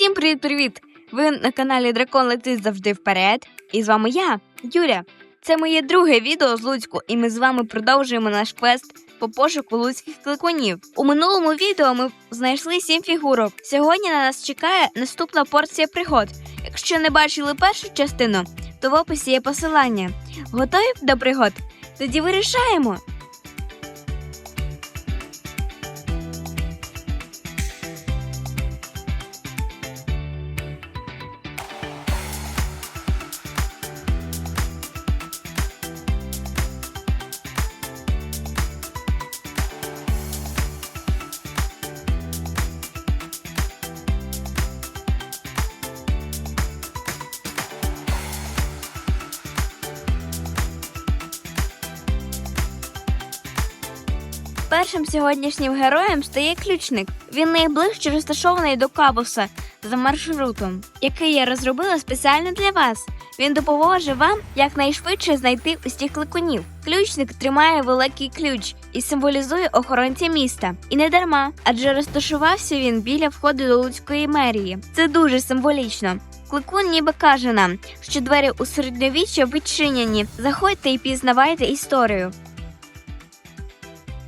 Всім привіт-привіт! Ви на каналі Дракон летить завжди вперед. І з вами я, Юля. Це моє друге відео з Луцьку, і ми з вами продовжуємо наш квест по пошуку луцьких кликунів. У минулому відео ми знайшли сім фігурок. Сьогодні на нас чекає наступна порція пригод. Якщо не бачили першу частину, то в описі є посилання. Готові до пригод? Тоді вирішаємо. Першим сьогоднішнім героєм стає ключник. Він найближче розташований до кабуса за маршрутом, який я розробила спеціально для вас. Він допоможе вам якнайшвидше знайти усіх кликунів. Ключник тримає великий ключ і символізує охоронця міста. І не дарма, адже розташувався він біля входу до Луцької мерії. Це дуже символічно. Кликун ніби каже нам, що двері у середньовіччя відчинені. Заходьте і пізнавайте історію.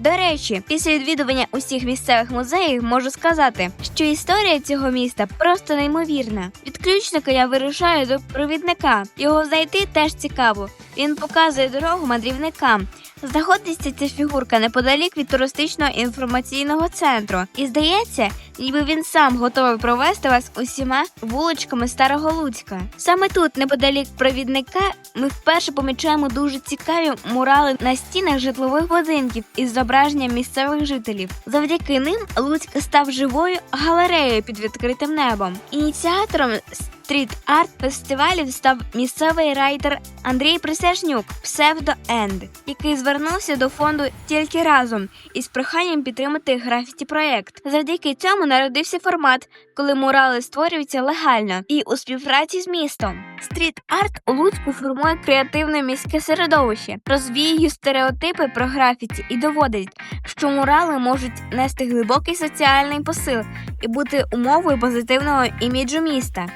До речі, після відвідування усіх місцевих музеїв можу сказати, що історія цього міста просто неймовірна. Від ключника я вирушаю до провідника. Його знайти теж цікаво. Він показує дорогу мандрівникам. Знаходиться ця фігурка неподалік від туристичного інформаційного центру. І здається, ніби він сам готовий провести вас усіма вуличками Старого Луцька. Саме тут, неподалік провідника, ми вперше помічаємо дуже цікаві мурали на стінах житлових будинків із зображенням місцевих жителів. Завдяки ним Луцьк став живою галереєю під відкритим небом. Ініціатором стріт-арт фестивалів став місцевий райтер Андрій Присяжнюк, псевдо Енд, який звернувся до фонду тільки разом із проханням підтримати графіті проєкт. Завдяки цьому народився формат, коли мурали створюються легально і у співпраці з містом. Стріт-арт у Луцьку формує креативне міське середовище, розвіює стереотипи про графіті і доводить, що мурали можуть нести глибокий соціальний посил і бути умовою позитивного іміджу міста.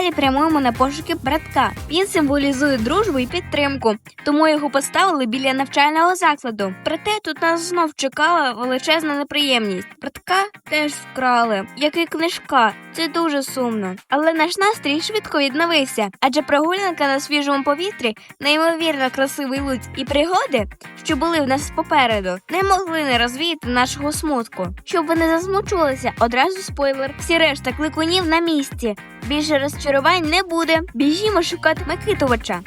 Далі прямуємо на пошуки братка. Він символізує дружбу і підтримку, тому його поставили біля навчального закладу. Проте тут нас знов чекала величезна неприємність. Братка теж вкрали, як і книжка. Це дуже сумно. Але наш настрій швидко відновився, адже прогулянка на свіжому повітрі, неймовірно красивий луць і пригоди, що були в нас попереду, не могли не розвіяти нашого смутку. Щоб ви не засмучувалися, одразу спойлер. Всі решта кликунів на місці. Більше розчарувань не буде. Біжімо шукати Микитовича.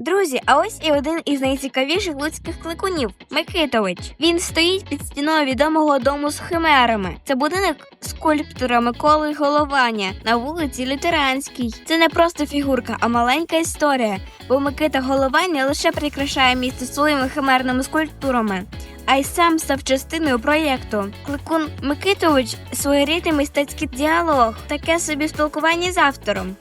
Друзі, а ось і один із найцікавіших луцьких кликунів Микитович. Він стоїть під стіною відомого дому з химерами. Це будинок скульптора Миколи Голованя на вулиці Лютеранській. Це не просто фігурка, а маленька історія. Бо Микита Головань не лише прикрашає місто своїми химерними скульптурами. А й сам став частиною проєкту. Кликун Микитович своєрідний мистецький діалог, таке собі спілкування з автором.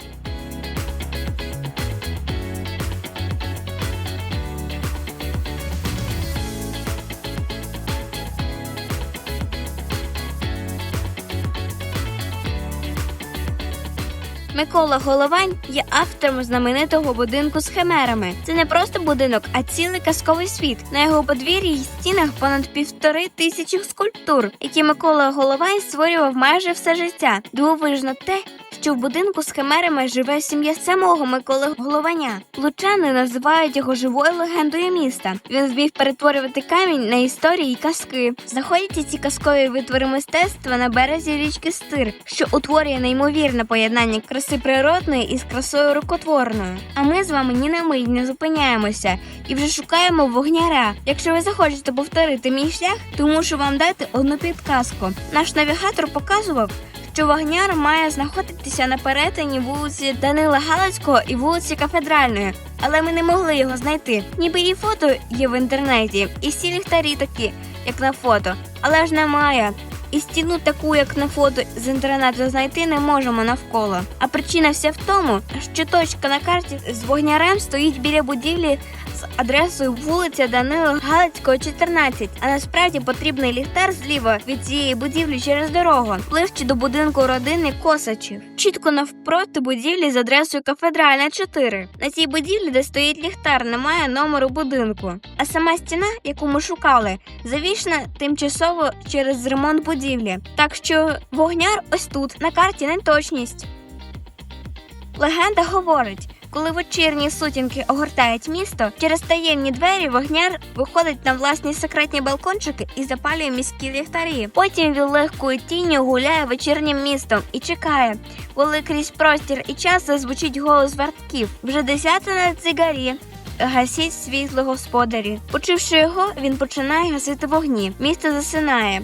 Микола Головань є автором знаменитого будинку з химерами. Це не просто будинок, а цілий казковий світ. На його подвір'ї й стінах понад півтори тисячі скульптур, які Микола Головань створював майже все життя. Дивовижно те, що в будинку з химерами живе сім'я самого Миколи Голованя. Лучани називають його живою легендою міста. Він зміг перетворювати камінь на історії й казки. Знаходяться ці казкові витвори мистецтва на березі річки Стир, що утворює неймовірне поєднання краси природної із красою рукотворною. А ми з вами ні на мить не зупиняємося і вже шукаємо вогняря. Якщо ви захочете повторити мій шлях, то мушу вам дати одну підказку. Наш навігатор показував. Що вогняр має знаходитися на перетині вулиці Данила Галицького і вулиці Кафедральної, але ми не могли його знайти. Ніби і фото є в інтернеті, і всі ліхтарі такі, як на фото, але ж немає. І стіну таку, як на фото з інтернету знайти не можемо навколо. А причина вся в тому, що точка на карті з вогнярем стоїть біля будівлі адресою вулиця Данила Галицького, 14, а насправді потрібний ліхтар зліва від цієї будівлі через дорогу, ближче до будинку родини Косачів. Чітко навпроти будівлі з адресою Кафедральна 4. На цій будівлі, де стоїть ліхтар, немає номеру будинку. А сама стіна, яку ми шукали, завішена тимчасово через ремонт будівлі. Так що вогняр ось тут, на карті неточність. Легенда говорить. Коли вечірні сутінки огортають місто, через таємні двері вогняр виходить на власні секретні балкончики і запалює міські ліхтарі. Потім він легкою тінню гуляє вечірнім містом і чекає, коли крізь простір і час зазвучить голос вартків. Вже десята на цигарі. Гасіть світло господарі. Почувши його, він починає гасити вогні. Місто засинає.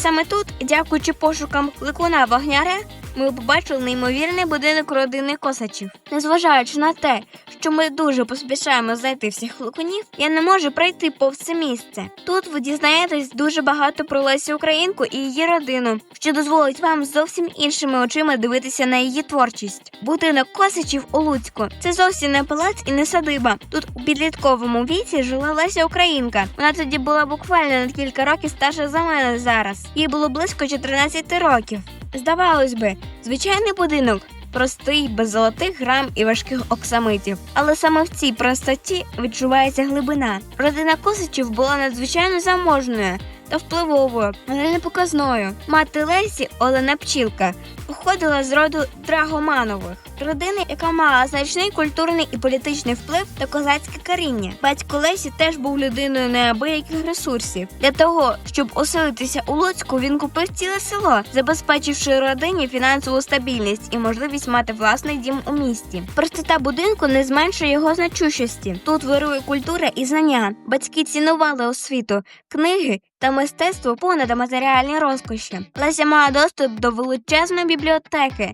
Саме тут, дякуючи пошукам кликуна вогняря, ми побачили неймовірний будинок родини косачів. Незважаючи на те, що ми дуже поспішаємо знайти всіх кликунів, я не можу пройти повз це місце. Тут ви дізнаєтесь дуже багато про Лесю Українку і її родину, що дозволить вам зовсім іншими очима дивитися на її творчість. Будинок косачів у Луцьку це зовсім не палац і не садиба. Тут у підлітковому віці жила Леся Українка. Вона тоді була буквально на кілька років старша за мене зараз. Їй було близько 14 років. Здавалось би, звичайний будинок. Простий, без золотих грам і важких оксамитів. Але саме в цій простоті відчувається глибина. Родина Косичів була надзвичайно заможною та впливовою, але не показною. Мати Лесі Олена Пчілка походила з роду Драгоманових, родини, яка мала значний культурний і політичний вплив та козацьке коріння. Батько Лесі теж був людиною неабияких ресурсів. Для того, щоб оселитися у Луцьку, він купив ціле село, забезпечивши родині фінансову стабільність і можливість мати власний дім у місті. Простота будинку не зменшує його значущості. Тут вирує культура і знання. Батьки цінували освіту, книги та мистецтво понад матеріальні розкоші. Леся мала доступ до величезної бібліотеки,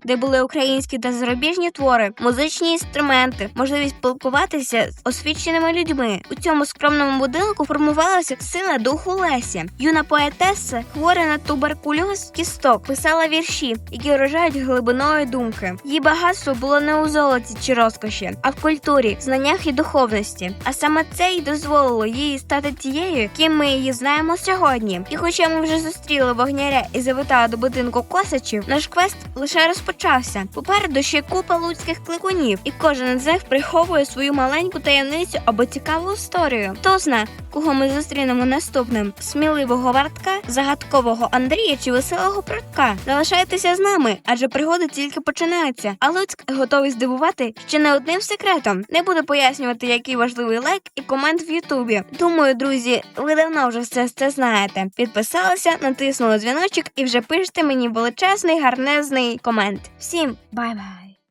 де були українські та зарубіжні твори, музичні інструменти, можливість спілкуватися з освіченими людьми. У цьому скромному будинку формувалася сила духу Лесі. Юна поетеса, хвора на туберкульоз кісток, писала вірші, які вражають глибиною думки. Її багатство було не у золоті чи розкоші, а в культурі, знаннях і духовності. А саме це й дозволило їй стати тією, ким ми її знаємо сьогодні. І хоча ми вже зустріли вогняря і завітали до будинку косачів, наш квест лише розпочався. Попереду ще купа луцьких кликунів, і кожен з них приховує свою маленьку таємницю або цікаву історію. Хто зна, кого ми зустрінемо наступним: сміливого вартка, загадкового Андрія чи веселого прудка. Залишайтеся з нами, адже пригоди тільки починаються. А Луцьк готовий здивувати ще не одним секретом. Не буду пояснювати, який важливий лайк і комент в Ютубі. Думаю, друзі, ви давно вже все це знаєте. Підписалися, натиснули дзвіночок і вже пишете мені величезний гарнезний комент. Всім бай-бай!